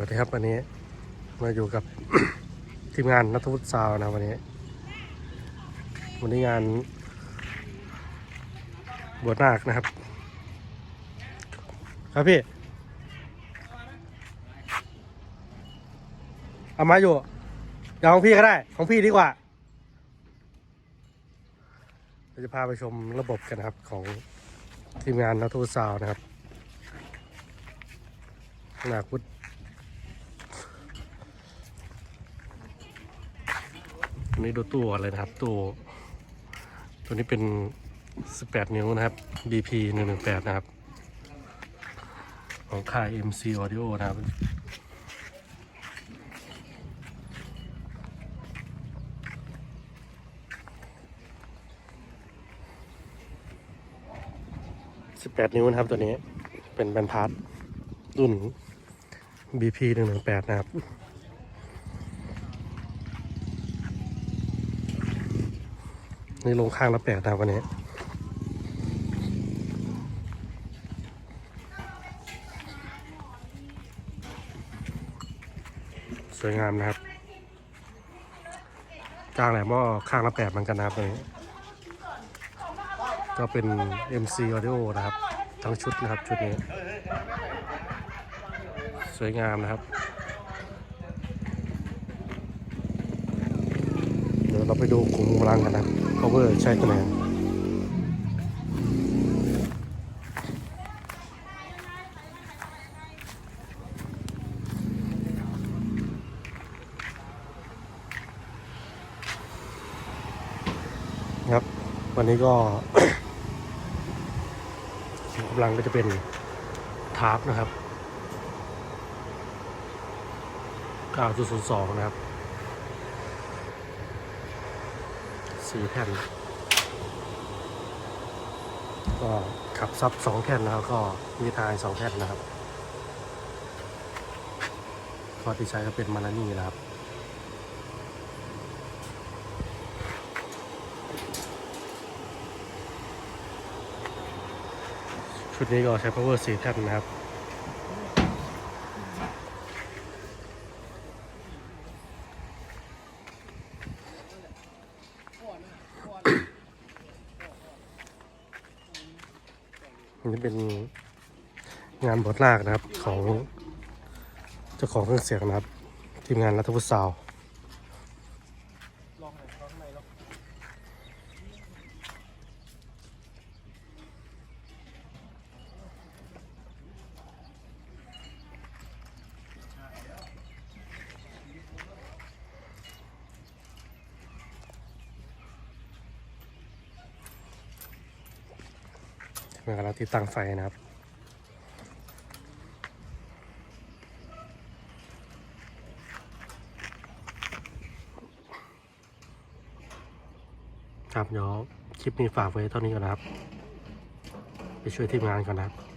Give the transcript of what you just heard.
วัสดีครับวันนี้มาอยู่กับ ทีมงานนัทวุฒิซาวนะวันนี้ วันนี้งาน บวชนาคนะครับ ครับพี่เอามาอยู่เอาของพี่ก็ได้ ของพี่ดีกว่าเราจะพาไปชมระบบกันนะครับของทีมงานนัทวุฒิซาวนะครับนาควุฒิ นนี้ดูตู้ก่อนเลยนะครับตู้ตัวนี้เป็น 18 นิ้วนะครับ DP 118 นะครับ ของค่าย MC Audio นะครับ18นิ้วนะครับตัวนี้เป็นแบนพาร์ทรุ่น BP 118 นะครับ นี่ลงข้างละแปดนะครับวันนี้สวยงามนะครับกลางแหลมหม้อข้างละแปดเหมือนกันนะครับตัวนี้ก็เป็น MC Audio นะครับ ทั้งชุดนะครับชุดนี้ สวยงามนะครับ เดี๋ยวเราไปดูกลุ่มกำลังกันนะ cover ใช้ตัวไหนครับ วันนี้ก็กลุ่มกำลังก็จะเป็นทาร์ปนะครับ 9.02นะครับ สี่แผ่น ก็ขับซับสองแผ่นแล้วก็มีทายสองแผ่นนะครับก็ที่ใช้ก็เป็นมานานี่นะครับชุดนี้ก็ใช้ power สี่แท่นนะครับ อั นี่เป็นงานบทลากนะครับของเจ้าของเครื่องเสียงนะครับ ทีมงานรัฐวุฒิสาว ทีมงานกำลังติดตั้งไฟนะครับครับเดี๋ยวคลิปนี้ฝากไว้เท่านี้ก่อนนะครับ ไปช่วยทีมงานก่อนนะครับ